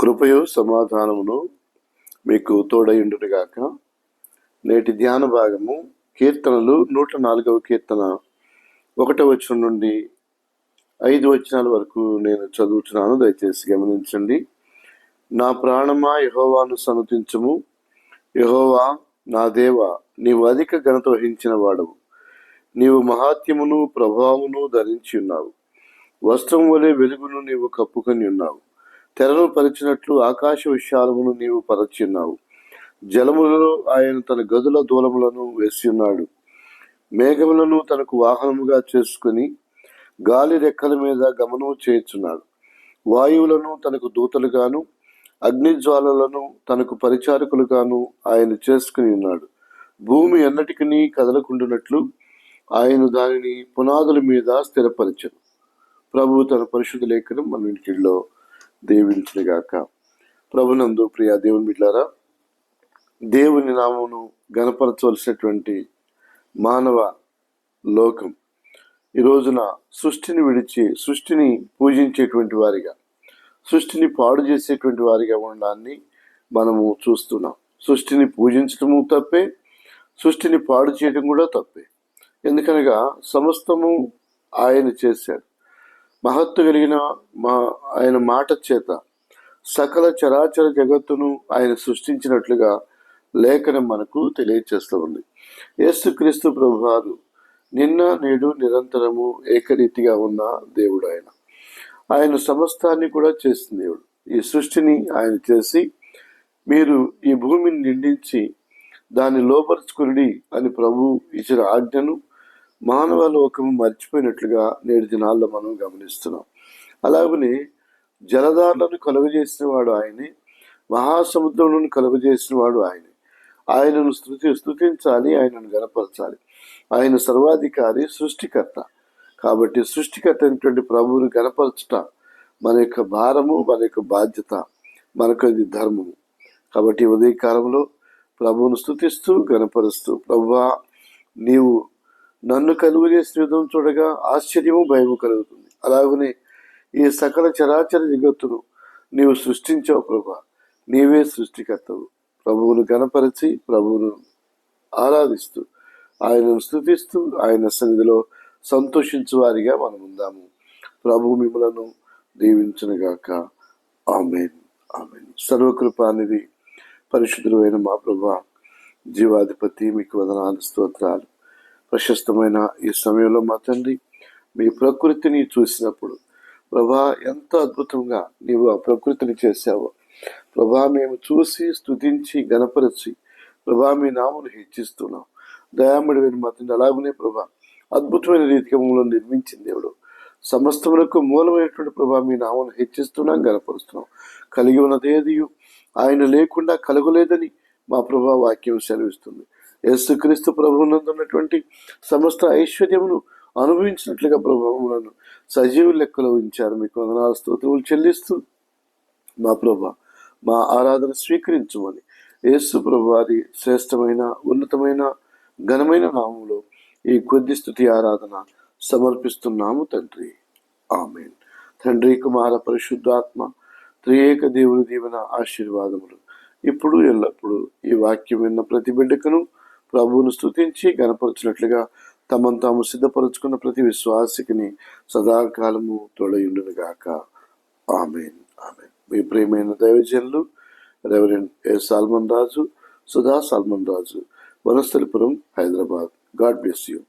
కృపయు సమాధానమును మీకు తోడయుండుగాక నేటి ధ్యాన భాగము కీర్తనలు నూట నాలుగవ కీర్తన ఒకటవ వచనం నుండి ఐదు వచనాల వరకు నేను చదువుతున్నాను దయచేసి గమనించండి. నా ప్రాణమా యహోవాను సనుతించము. యహోవా నా దేవ నీవు అధిక ఘనత వహించిన వాడవు. నీవు మహాత్యమును ప్రభావమును ధరించి ఉన్నావు. వస్త్రం వలె వెలుగును నీవు కప్పుకొని ఉన్నావు. తెరను పరిచినట్లు ఆకాశ విశాలమును నీవు పరచున్నావు జలములలో ఆయన తన గదుల దూలములను వేసి ఉన్నాడు మేఘములను తనకు వాహనముగా చేసుకుని గాలి రెక్కల మీద గమనము చేయుచున్నాడు. వాయువులను తనకు దూతలుగాను అగ్నిజ్వాలలను తనకు పరిచారకులుగాను ఆయన చేసుకుని ఉన్నాడు. భూమి ఎన్నటికీ కదలకుండునట్లు ఆయన దానిని పునాదుల మీద స్థిరపరిచను ప్రభు తన పరిశుద్ధ లేఖనం మన ఇంటిలో దీవించుగాక ప్రభునందు ప్రియ దేవుని బిడ్డారా దేవుని నామమును గణపరచవలసినటువంటి మానవ లోకం ఈ రోజున సృష్టిని విడిచి సృష్టిని పూజించేటువంటి వారిగా సృష్టిని పాడు చేసేటువంటి వారిగా ఉండడాన్ని మనము చూస్తున్నాం. సృష్టిని పూజించడము తప్పే సృష్టిని పాడు చేయడం కూడా తప్పే. ఎందుకనగా సమస్తము ఆయన చేశాడు. మహత్తు కలిగిన మా ఆయన మాట చేత సకల చరాచర జగత్తును ఆయన సృష్టించినట్లుగా లేఖనం మనకు తెలియచేస్తూ ఉంది. యేసుక్రీస్తు ప్రభువారు నిన్న నేడు నిరంతరము ఏకరీతిగా ఉన్న దేవుడు ఆయన ఆయన సమస్తాన్ని కూడా చేసిన దేవుడు. ఈ సృష్టిని ఆయన చేసి మీరు ఈ భూమిని నిండించి దాన్ని లోపరుచుకుని అని ప్రభు ఇచ్చిన ఆజ్ఞను మానవ లోకము మర్చిపోయినట్లుగా నేటి దినాల్లో మనం గమనిస్తున్నాం. అలాగనే జలధారలను కలుగజేసిన వాడు ఆయనే మహాసముద్రములను కలుగజేసిన వాడు ఆయనే. ఆయనను స్థుతి స్థుతించాలి ఆయనను గనపరచాలి ఆయన సర్వాధికారి సృష్టికర్త. కాబట్టి సృష్టికర్త అయినటువంటి ప్రభువుని గనపరచట మన యొక్క భారము మన యొక్క బాధ్యత మనకు అది ధర్మము. కాబట్టి ఉదయ కాలంలో ప్రభువును స్థుతిస్తూ గనపరుస్తూ ప్రభువా నీవు నన్ను కలుగు చేసిన విధం చూడగా ఆశ్చర్యము భయము కలుగుతుంది. అలాగనే ఈ సకల చరాచర జగత్తును నీవు సృష్టించావు ప్రభా. నీవే సృష్టికర్తవు. ప్రభువును గణపరిచి ప్రభువును ఆరాధిస్తూ ఆయనను స్థుతిస్తూ ఆయన సన్నిధిలో సంతోషించు వారిగా మనం ఉందాము. ప్రభు మిమ్మలను దీవించనుగాక. ఆమెన్. ఆమెన్. సర్వకృపానిది పరిశుద్ధులైన మా ప్రభా జీవాధిపతి మీకు వదనాలు స్తోత్రాలు. ప్రశస్తమైన ఈ సమయంలో మా తండ్రి మీ ప్రకృతిని చూసినప్పుడు ప్రభా ఎంత అద్భుతంగా నీవు ఆ ప్రకృతిని చేశావు. ప్రభా మేము చూసి స్తుతించి గణపరిచి ప్రభా మీ నామును హెచ్చిస్తున్నాం. దయాముడి మా తండ్రి అలాగనే ప్రభా అద్భుతమైన రీతిగా మమ్మల్ని నిర్మించింది దేవుడు. సమస్తములకు మూలమైనటువంటి ప్రభా మీ నామను హెచ్చిస్తున్నాం గణపరుస్తున్నాం. కలిగి ఉన్నదేది ఆయన లేకుండా కలగలేదని మా ప్రభా వాక్యం సెలవిస్తుంది. యేసుక్రీస్తు ప్రభువునందున్నటువంటి సమస్త ఐశ్వర్యమును అనుభవించినట్లుగా ప్రభువులను సజీవ లెక్కలో ఉంచారు. మీకు వందనాల స్తోత్రములు చెల్లిస్తూ మా ప్రభా మా ఆరాధన స్వీకరించమని యేసు ప్రభు వారి శ్రేష్టమైన ఉన్నతమైన ఘనమైన నామంలో ఈ కొద్ది స్థుతి ఆరాధన సమర్పిస్తున్నాము తండ్రి. ఆమెన్. తండ్రి కుమార పరిశుద్ధాత్మ త్రియేక దేవుని దీవెన ఆశీర్వాదములు. ఇప్పుడు ఎల్లప్పుడూ ఈ వాక్యం విన్న ప్రతి బిడ్డకును ప్రభువును స్థుతించి గనపరచినట్లుగా తమను తాము సిద్ధపరచుకున్న ప్రతి విశ్వాసికిని సదాకాలము తోడయుండునుగాక. ఆమెన్. ఆమెన్. మీ ప్రేమైన దైవజనులు reverend A Solomon Raju Sudha Solomon Raju Vanasthalipuram Hyderabad God bless you